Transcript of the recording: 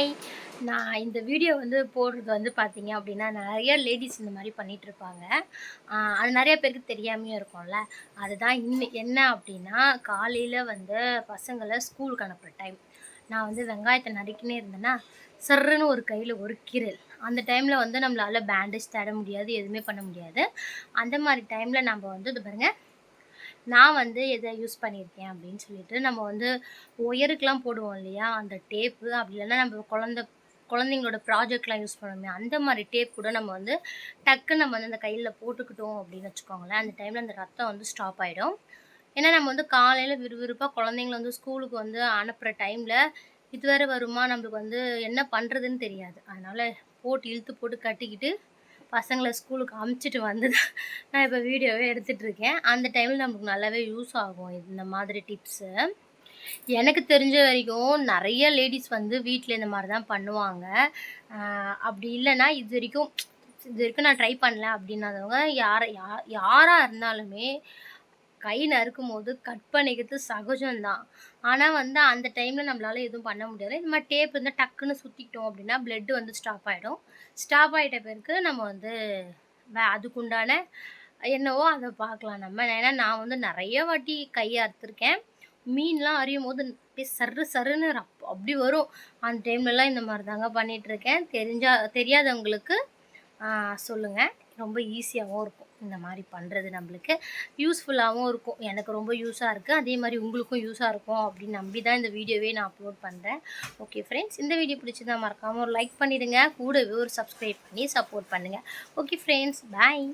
Hi நான் இந்த video வந்து போடுறது வந்து பார்த்தீங்க அப்படின்னா நிறைய லேடிஸ் இந்த மாதிரி பண்ணிகிட்ருப்பாங்க இருப்பாங்க. அது நிறைய பேருக்கு தெரியாமையும் இருக்கும்ல. அதுதான் இன்னும் என்ன அப்படின்னா காலையில் வந்து பசங்களை ஸ்கூலுக்கு அனுப்புகிற டைம் நான் வந்து வெங்காயத்தை நறுக்கினே இருந்தேன்னா சர்ருன்னு ஒரு கையில் ஒரு கீரல் அந்த டைமில் வந்து நம்மளால் பேண்டேஜ் தேட முடியாது எதுவுமே பண்ண முடியாது. அந்த மாதிரி டைமில் நம்ம வந்து இது பாருங்கள் நான் வந்து எதை யூஸ் பண்ணியிருக்கேன் அப்படின்னு சொல்லிட்டு நம்ம வந்து ஒயருக்கெலாம் போடுவோம் இல்லையா? அந்த டேப்பு அப்படி இல்லைன்னா நம்ம குழந்த குழந்தைங்களோட ப்ராஜெக்ட்லாம் யூஸ் பண்ணுவோமே அந்த மாதிரி டேப் கூட நம்ம வந்து டக்கு நம்ம வந்து அந்த கையில் போட்டுக்கிட்டோம் அப்படின்னு வச்சுக்கோங்களேன். அந்த டைமில் அந்த ரத்தம் வந்து ஸ்டாப் ஆகிடும் ஏன்னா நம்ம வந்து காலையில் விறுவிறுப்பாக குழந்தைங்கள வந்து ஸ்கூலுக்கு வந்து அனுப்புகிற டைமில் இது வேறு வருமா? நம்மளுக்கு வந்து என்ன பண்ணுறதுன்னு தெரியாது. அதனால் போட்டு இழுத்து போட்டு கட்டிக்கிட்டு பசங்களை ஸ்கூலுக்கு அமுச்சிட்டு வந்து தான் நான் இப்போ வீடியோவே எடுத்துகிட்டு இருக்கேன் அந்த டைமில் நமக்கு நல்லாவே யூஸ் ஆகும் இந்த மாதிரி டிப்ஸு எனக்கு தெரிஞ்ச வரைக்கும் நிறைய லேடிஸ் வந்து வீட்டில் இந்த மாதிரி தான் பண்ணுவாங்க. அப்படி இல்லைன்னா இது வரைக்கும் இது வரைக்கும் நான் ட்ரை பண்ணல அப்படின்னாதவங்க யார் யா யாராக இருந்தாலுமே கை நறுக்கும் போது கட் பண்ணிக்கிறது சகஜம்தான். ஆனால் வந்து அந்த டைமில் நம்மளால் எதுவும் பண்ண முடியாது. இந்த மாதிரி டேப் இருந்தால் டக்குன்னு சுற்றிக்கிட்டோம் அப்படின்னா பிளட் வந்து ஸ்டாப் ஆகிடும் ஸ்டாப் ஆகிட்ட பிறகு நம்ம வந்து அதுக்குண்டான என்னவோ அதை பார்க்கலாம் நம்ம. ஏன்னா நான் வந்து நிறைய வாட்டி கையை அறுத்துருக்கேன். மீன்லாம் அறியும் போது சரு சர்ரு சருன்னு ரப் அப்படி வரும். அந்த டைம்லலாம் இந்த மாதிரி தாங்க பண்ணிகிட்ருக்கேன் தெரிஞ்சா தெரியாதவங்களுக்கு சொல்லுங்கள் ரொம்ப ஈஸியாகவும் இருக்கும். இந்த மாதிரி பண்ணுறது நம்மளுக்கு யூஸ்ஃபுல்லாகவும் இருக்கும். எனக்கு ரொம்ப யூஸாக இருக்குது அதே மாதிரி உங்களுக்கும் யூஸாக இருக்கும் அப்படின்னு நம்பி தான் இந்த வீடியோவே நான் அப்லோட் பண்ணுறேன் ஓகே ஃப்ரெண்ட்ஸ் இந்த வீடியோ பிடிச்சதா மறக்காமல் ஒரு லைக் பண்ணிவிடுங்க கூடவே ஒரு சப்ஸ்கிரைப் பண்ணி சப்போர்ட் பண்ணுங்கள் ஓகே ஃப்ரெண்ட்ஸ் பாய்